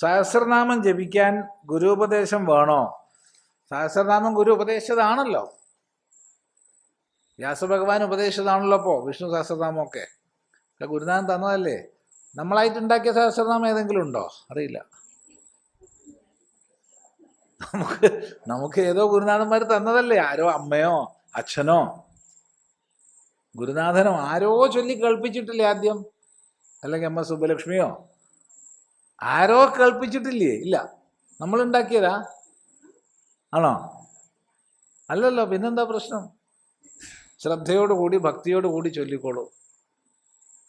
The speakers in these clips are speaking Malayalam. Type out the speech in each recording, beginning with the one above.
സഹസ്രനാമം ജപിക്കാൻ ഗുരുപദേശം വേണോ? സഹസ്രനാമം ഗുരു ഉപദേശിച്ചതാണല്ലോ. വ്യാസഭഗവാൻ ഉപദേശിച്ചതാണല്ലോ അപ്പോ വിഷ്ണു സഹസ്രനാമം ഒക്കെ ഒക്കെ ഗുരുനാഥൻ തന്നതല്ലേ? നമ്മളായിട്ട് ഉണ്ടാക്കിയ സഹസ്രനാമം ഏതെങ്കിലും ഉണ്ടോ? അറിയില്ല. നമുക്ക് നമുക്ക് ഏതോ ഗുരുനാഥന്മാർ തന്നതല്ലേ? ആരോ അമ്മയോ അച്ഛനോ? ഗുരുനാഥനോ ആരോ ചൊല്ലി കേൾപ്പിച്ചിട്ടില്ലേ ആദ്യം? അല്ലെങ്കിൽ അമ്മ സുബ്ബലക്ഷ്മിയോ? ആരോ കേൾപ്പിച്ചിട്ടില്ലേ? ഇല്ല. നമ്മൾ ഉണ്ടാക്കിയതാ ആണോ? അല്ലല്ലോ പിന്നെന്താ പ്രശ്നം? ശ്രദ്ധയോടുകൂടി ഭക്തിയോടുകൂടി ചൊല്ലിക്കോളൂ.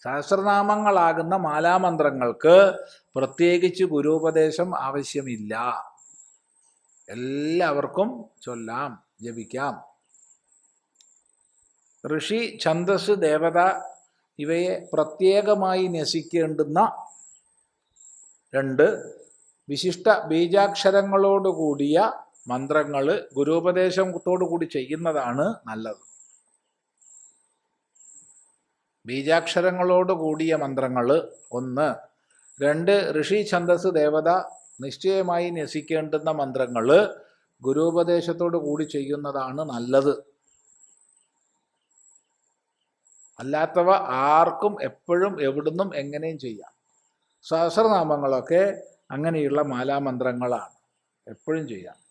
സഹസ്രനാമങ്ങളാകുന്ന മാലാമന്ത്രങ്ങൾക്ക് പ്രത്യേകിച്ച് ഗുരുപദേശം ആവശ്യമില്ല. എല്ലാവർക്കും ചൊല്ലാം ജപിക്കാം. ഋഷി ഛന്ദസ് ദേവത ഇവയെ പ്രത്യേകമായി ന്യസിക്കേണ്ടുന്ന രണ്ട് വിശിഷ്ട ബീജാക്ഷരങ്ങളോട് കൂടിയ മന്ത്രങ്ങൾ ഗുരുപദേശത്തോടു കൂടി ചെയ്യുന്നതാണ് നല്ലത്. ബീജാക്ഷരങ്ങളോട് കൂടിയ മന്ത്രങ്ങൾ ഒന്ന് രണ്ട് ഋഷി ഛന്ദസ് ദേവത നിശ്ചയമായി ന്യസിക്കേണ്ടുന്ന മന്ത്രങ്ങൾ ഗുരുപദേശത്തോടു കൂടി ചെയ്യുന്നതാണ് നല്ലത്. അല്ലാത്തവ ആർക്കും എപ്പോഴും എവിടുന്നും എങ്ങനെയും ചെയ്യാം. സഹസ്രനാമങ്ങളൊക്കെ അങ്ങനെയുള്ള മാലാമന്ത്രങ്ങളാണ്. എപ്പോഴും ചെയ്യാം.